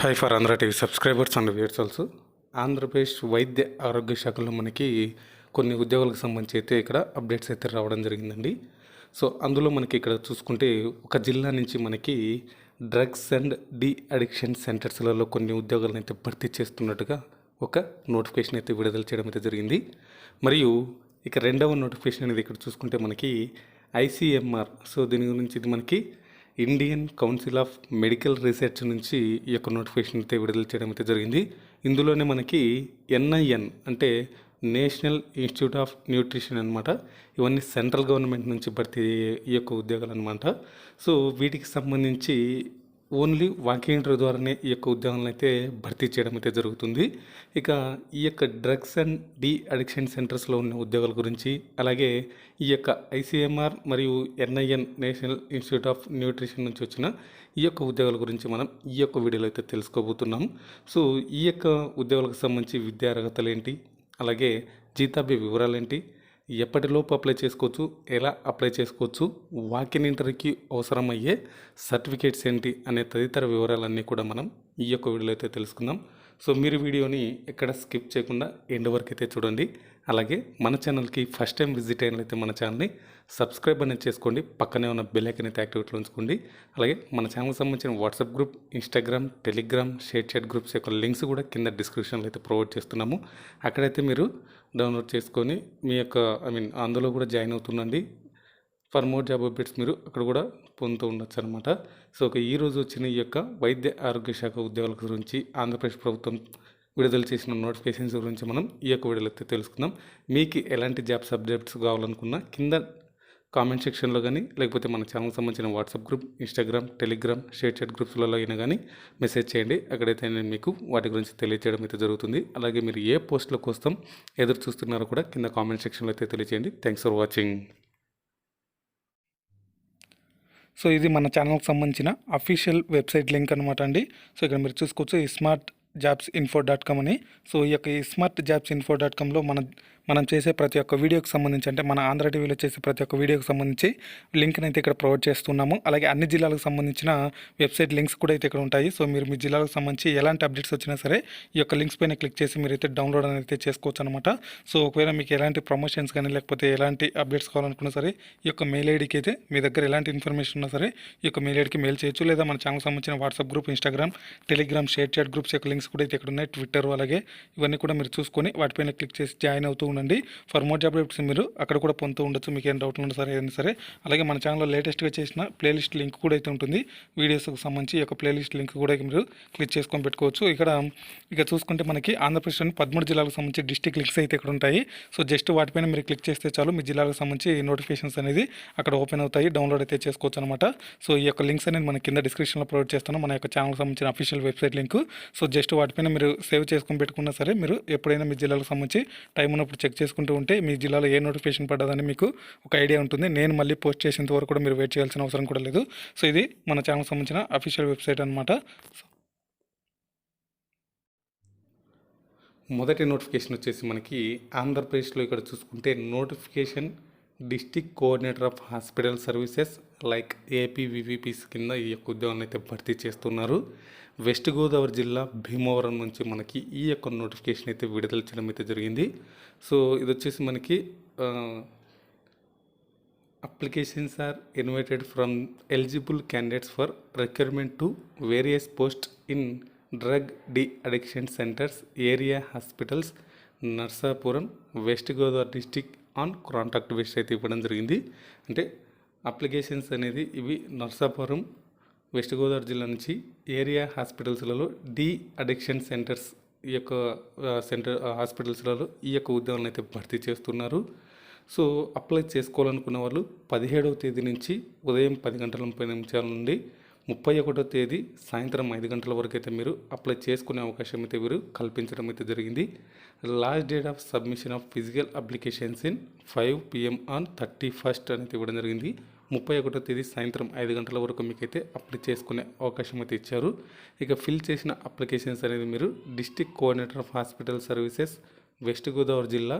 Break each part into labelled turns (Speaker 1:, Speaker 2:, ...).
Speaker 1: Hi for Andhra TV subscribers and viewers also. Andhra Pradesh వైద్య ఆరోగ్య శాఖలో మనకి కొన్ని ఉద్యోగాలకు సంబంధించి అయితే ఇక్కడ అప్డేట్స్ అయితే రావడం జరిగిందండి. సో అందులో మనకి ఇక్కడ చూసుకుంటే ఒక జిల్లా నుంచి మనకి డ్రగ్స్ అండ్ డి అడిక్షన్ సెంటర్స్లలో కొన్ని ఉద్యోగాలను అయితే భర్తీ చేస్తున్నట్టుగా ఒక నోటిఫికేషన్ అయితే విడుదల చేయడం అయితే జరిగింది. మరియు ఇక రెండవ నోటిఫికేషన్ అనేది ఇక్కడ చూసుకుంటే మనకి ఐసీఎంఆర్ సో దీని గురించి ఇది మనకి Indian council of medical research నుంచి ఈ యొక్క నోటిఫికేషన్ అయితే విడుదల చేయడం అయితే జరిగింది. ఇందులోనే మనకి ఎన్ఐఎన్ అంటే నేషనల్ ఇన్స్టిట్యూట్ ఆఫ్ న్యూట్రిషన్ అనమాట ఇవన్నీ సెంట్రల్ గవర్నమెంట్ నుంచి భర్తీ అయ్యే ఈ యొక్క ఉద్యోగాలు అనమాట సో వీటికి సంబంధించి ఓన్లీ వాకింగ్ ఇంటర్వ్యూ ద్వారానే ఈ యొక్క ఉద్యోగాలను అయితే భర్తీ చేయడం అయితే జరుగుతుంది. ఇక ఈ యొక్క డ్రగ్స్ అండ్ డి అడిక్షన్ సెంటర్స్లో ఉన్న ఉద్యోగాల గురించి అలాగే ఈ యొక్క ఐసీఎంఆర్ మరియు NIN national institute of nutrition నుంచి వచ్చిన ఈ యొక్క ఉద్యోగాల గురించి మనం ఈ యొక్క వీడియోలో అయితే తెలుసుకోబోతున్నాం. సో ఈ యొక్క ఉద్యోగాలకు సంబంధించి విద్యా అర్హతలు ఏంటి? అలాగే జీతాభ్య వివరాలు ఏంటి? ఎప్పటిలోపు అప్లై చేసుకోవచ్చు ఎలా అప్లై చేసుకోవచ్చు వాకిన్ ఇంటర్వ్యూకి అవసరమయ్యే సర్టిఫికేట్స్ ఏంటి అనే తదితర వివరాలన్నీ కూడా మనం ఈ యొక్క వీడియోలో అయితే తెలుసుకుందాం. సో మీరు వీడియోని ఎక్కడ స్కిప్ చేయకుండా ఎండ్ వరకు అయితే చూడండి. అలాగే మన ఛానల్కి ఫస్ట్ టైం విజిట్ అయినట్లయితే మన ఛానల్ని సబ్స్క్రైబ్ అనేది చేసుకోండి. పక్కనే ఉన్న బెల్ ఐకన్ అయితే యాక్టివేట్లో ఉంచుకోండి. అలాగే మన ఛానల్కి సంబంధించిన WhatsApp group Instagram Telegram ShareChat groups యొక్క లింక్స్ కూడా కింద డిస్క్రిప్షన్లో అయితే ప్రొవైడ్ చేస్తున్నాము. అక్కడైతే మీరు డౌన్లోడ్ చేసుకొని మీ యొక్క ఐ మీన్ అందులో కూడా జాయిన్ అవుతుండండి. ఫర్ మోర్ జాబ్ అప్డేట్స్ మీరు అక్కడ కూడా పొందుతూ ఉండొచ్చు అనమాట సో ఒక ఈ రోజు వచ్చిన ఈ యొక్క వైద్య ఆరోగ్య శాఖ ఉద్యోగాల గురించి ఆంధ్రప్రదేశ్ ప్రభుత్వం విడుదల చేసిన నోటిఫికేషన్స్ గురించి మనం ఈ యొక్క వీడియోలో తెలుసుకుందాం. మీకు ఎలాంటి జాబ్ సబ్జెక్ట్స్ కావాలనుకున్నా కింద కామెంట్ సెక్షన్లో కానీ లేకపోతే మన ఛానల్కి సంబంధించిన WhatsApp group Instagram Telegram ShareChat గ్రూప్స్లలో అయినా కానీ మెసేజ్ చేయండి. అక్కడైతే నేను మీకు వాటి గురించి తెలియజేయడం అయితే జరుగుతుంది. అలాగే మీరు ఏ పోస్టుల కోసం ఎదురు చూస్తున్నారో కూడా కింద కామెంట్ సెక్షన్లో అయితే తెలియజేయండి థ్యాంక్స్ ఫర్ వాచింగ్.
Speaker 2: సో ఇది మన ఛానల్కి సంబంధించిన అఫీషియల్ వెబ్సైట్ లింక్ అనమాట అండి. సో ఇక్కడ మీరు చూసుకోవచ్చు ఈ smart jobs info dot com అని. సో ఈ యొక్క ఈ స్మార్ట్ జాబ్స్ ఇన్ఫో డాట్ కామ్లో మన మనం చేసే ప్రతి ఒక్క వీడియోకి సంబంధించి అంటే మన ఆంధ్ర టీవీలో చేసే ప్రతి ఒక్క వీడియోకి సంబంధించి లింక్ని అయితే ఇక్కడ ప్రొవైడ్ చేస్తున్నాము. అలాగే అన్ని జిల్లాలకు సంబంధించిన వెబ్సైట్ లింక్స్ కూడా అయితే ఇక్కడ ఉంటాయి. సో మీరు మీ జిల్లాలకు సంబంధించి ఎలాంటి అప్డేట్స్ వచ్చినా సరే ఈ యొక్క లింక్స్ పైన క్లిక్ చేసి మీరు అయితే డౌన్లోడ్ అనేది చేసుకోవచ్చు అనమాట సో ఒకవేళ మీకు ఎలాంటి ప్రమోషన్స్ కానీ లేకపోతే ఎలాంటి అప్డేట్స్ కావాలనుకున్నా సరే ఈ యొక్క మెయిల్ ఐడికి అయితే మీ దగ్గర ఎలాంటి ఇన్ఫర్మేషన్ ఉన్నా సరే ఈ యొక్క మెయిల్ ఐడికి మెయిల్ చేయొచ్చు. లేదా మన ఛానల్ సంబంధించిన WhatsApp group Instagram Telegram ShareChat groups యొక్క లింక్స్ కూడా అయితే ఇక్కడ ఉన్నాయి. ట్విట్టర్ అలాగే ఇవన్నీ కూడా మీరు చూసుకొని వాటిపైన క్లిక్ చేసి జాయిన్ అవుతూ ఉండండి. ఫర్ మోర్ జాబ్ అప్డేట్స్ మీరు అక్కడ కూడా పొందుతూ ఉండొచ్చు. మీకు ఏం డౌట్ ఉన్నా సరే ఏదైనా సరే. అలాగే మన ఛానల్లో లేటెస్ట్గా చేసిన ప్లేలిస్ట్ లింక్ కూడా అయితే ఉంటుంది. వీడియోస్కి సంబంధించి ఈ యొక్క ప్లేలిస్ట్ లింక్ కూడా మీరు క్లిక్ చేసుకొని పెట్టుకోవచ్చు. ఇక్కడ ఇక చూసుకుంటే మనకి ఆంధ్రప్రదేశ్లోని పదమూడు జిల్లాలకు సంబంధించి డిస్టిక్ లింక్స్ అయితే ఇక్కడ ఉంటాయి. సో జస్ట్ వాటిపైన మీరు క్లిక్ చేస్తే చాలు. మీ జిల్లాలకు సంబంధించి నోటిఫికేషన్స్ అనేది అక్కడ ఓపెన్ అవుతాయి. డౌన్లోడ్ అయితే చేసుకోవచ్చు అనమాట సో ఈ యొక్క లింక్స్ అనేది మన కింద డిస్క్రిప్షన్లో ప్రొవైడ్ చేస్తాను. మన యొక్క ఛానల్కి సంబంధించిన official website link so just వాటిపైన మీరు సేవ్ చేసుకొని పెట్టుకున్నా సరే మీరు ఎప్పుడైనా మీ జిల్లాలకు సంబంధించి టైం ఉన్నప్పుడు చెక్ చేసుకుంటూ ఉంటే మీ జిల్లాలో ఏ నోటిఫికేషన్ పడ్డదని మీకు ఒక ఐడియా ఉంటుంది. నేను మళ్ళీ పోస్ట్ చేసేంత వరకు కూడా మీరు వెయిట్ చేయాల్సిన అవసరం కూడా లేదు. సో ఇది మన ఛానల్కి సంబంధించిన అఫీషియల్ వెబ్సైట్ అనమాట
Speaker 1: మొదటి నోటిఫికేషన్ వచ్చేసి మనకి ఆంధ్రప్రదేశ్లో ఇక్కడ చూసుకుంటే notification district coordinator of hospital services like AP కింద ఈ యొక్క ఉద్యోగాన్ని అయితే భర్తీ చేస్తున్నారు. వెస్ట్ గోదావరి జిల్లా భీమవరం నుంచి మనకి ఈ యొక్క నోటిఫికేషన్ అయితే విడుదల చేయడం అయితే జరిగింది. సో ఇది వచ్చేసి మనకి applications are invited from eligible candidates for requirement to various post in drug de addiction centres area hospitals Narsapuram West Godavari district on contact base అయితే ఇవ్వడం జరిగింది. అంటే అప్లికేషన్స్ అనేది ఇవి నర్సాపురం వెస్ట్ గోదావరి జిల్లా నుంచి ఏరియా హాస్పిటల్స్లలో డి అడిక్షన్ సెంటర్స్ ఈ యొక్క సెంటర్ హాస్పిటల్స్లలో ఈ యొక్క ఉద్యోగాలను అయితే భర్తీ చేస్తున్నారు. సో అప్లై చేసుకోవాలనుకున్న వాళ్ళు పదిహేడవ తేదీ నుంచి ఉదయం పది గంటల ముప్పై నిమిషాల నుండి ముప్పై ఒకటో తేదీ సాయంత్రం ఐదు గంటల వరకు అయితే మీరు అప్లై చేసుకునే అవకాశం అయితే మీరు కల్పించడం అయితే జరిగింది. Last date of submission of physical applications in five PM on thirty first అనేది ఇవ్వడం జరిగింది. ముప్పై ఒకటో తేదీ సాయంత్రం ఐదు గంటల వరకు మీకైతే అప్లై చేసుకునే అవకాశం అయితే ఇచ్చారు. ఇక ఫిల్ చేసిన అప్లికేషన్స్ అనేది మీరు district coordinator of hospital services West Godavari జిల్లా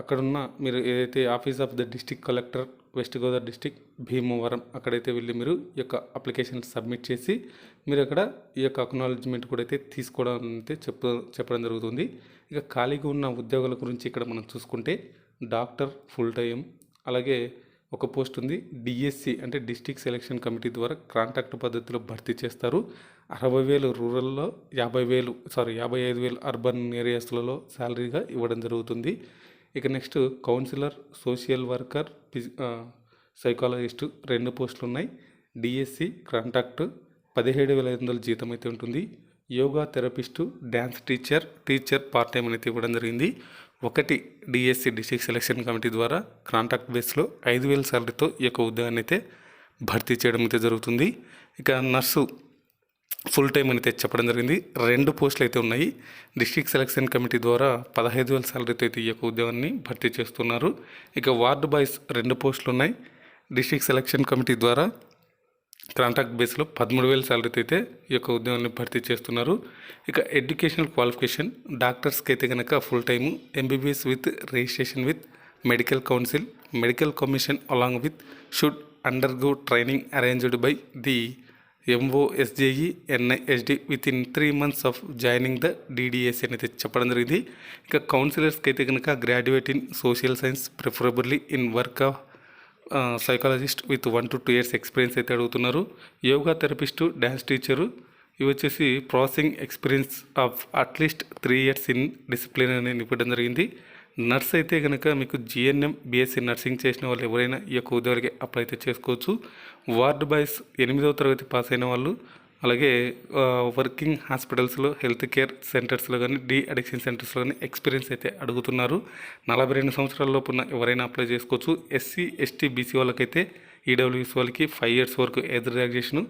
Speaker 1: అక్కడున్న మీరు ఏదైతే office of the district collector West Godavari district Bhimavaram అక్కడైతే వెళ్ళి మీరు ఈ యొక్క అప్లికేషన్ సబ్మిట్ చేసి మీరు అక్కడ ఈ యొక్క అక్నాలజ్మెంట్ కూడా అయితే తీసుకోవడం అయితే చెప్ప చెప్పడం జరుగుతుంది. ఇక ఖాళీగా ఉన్న ఉద్యోగాల గురించి ఇక్కడ మనం చూసుకుంటే డాక్టర్ ఫుల్ టైం అలాగే ఒక పోస్ట్ ఉంది. డిఎస్సి అంటే డిస్టిక్ సెలక్షన్ కమిటీ ద్వారా కాంట్రాక్ట్ పద్ధతిలో భర్తీ చేస్తారు. అరవై వేలు రూరల్లో యాభై వేలు సారీ యాభై ఐదు వేలు అర్బన్ ఏరియాస్లలో శాలరీగా ఇవ్వడం జరుగుతుంది. ఇక నెక్స్ట్ కౌన్సిలర్ సోషల్ వర్కర్ ఫిజి సైకాలజిస్ట్ రెండు పోస్టులు ఉన్నాయి. డిఎస్సి కాంట్రాక్ట్ పదిహేడు వేల ఐదు వందల జీతం అయితే ఉంటుంది. Yoga therapist dance teacher teacher part time అనేది ఇవ్వడం జరిగింది. ఒకటి డిఎస్సి డిస్ట్రిక్ట్ సెలక్షన్ కమిటీ ద్వారా కాంట్రాక్ట్ బేస్లో ఐదు వేల శాలరీతో ఈ యొక్క ఉద్యోగాన్ని అయితే భర్తీ చేయడం అయితే జరుగుతుంది. ఇక నర్సు ఫుల్ టైం అయితే చెప్పడం జరిగింది. రెండు పోస్టులు అయితే ఉన్నాయి. డిస్ట్రిక్ట్ సెలక్షన్ కమిటీ ద్వారా పదహైదు వేల శాలరీతో అయితే ఈ యొక్క ఉద్యోగాన్ని భర్తీ చేస్తున్నారు. ఇక వార్డు బాయ్స్ రెండు పోస్టులు ఉన్నాయి. డిస్ట్రిక్ట్ సెలక్షన్ కమిటీ ద్వారా కాంట్రాక్ట్ బేస్లో పదమూడు వేల శాలరీతో అయితే ఈ యొక్క ఉద్యోగాన్ని భర్తీ చేస్తున్నారు. ఇక ఎడ్యుకేషనల్ క్వాలిఫికేషన్ డాక్టర్స్కి అయితే కనుక full time MBBS with registration with medical council medical commission along with should undergo training arranged by the MOSJE NISD with in three months of joining the DDS అనేది చెప్పడం జరిగింది. ఇక కౌన్సిలర్స్కి అయితే కనుక graduate in social science preferably in work of psychologist with one to two years experience అయితే అడుగుతున్నారు. Yoga therapist dance teacher ఇవి వచ్చేసి processing experience of at least three years in discipline అని ఇవ్వడం జరిగింది. నర్స్ అయితే కనుక మీకు జిఎన్ఎం బీఎస్సీ నర్సింగ్ చేసిన వాళ్ళు ఎవరైనా ఈ యొక్క ఉద్యోగాలకి అప్లై అయితే చేసుకోవచ్చు. వార్డ్ బాయ్స్ ఎనిమిదవ తరగతి పాస్ అయిన వాళ్ళు అలాగే వర్కింగ్ హాస్పిటల్స్లో హెల్త్ కేర్ సెంటర్స్లో కానీ డీ అడిక్షన్ సెంటర్స్లో కానీ ఎక్స్పీరియన్స్ అయితే అడుగుతున్నారు. నలభై రెండు సంవత్సరాలలోపు ఉన్న ఎవరైనా అప్లై చేసుకోవచ్చు. ఎస్సీ ఎస్టీ బీసీ వాళ్ళకైతే ఈడబ్ల్యూఎస్ వాళ్ళకి ఫైవ్ ఇయర్స్ వరకు ఏజ్ రిలాక్సేషను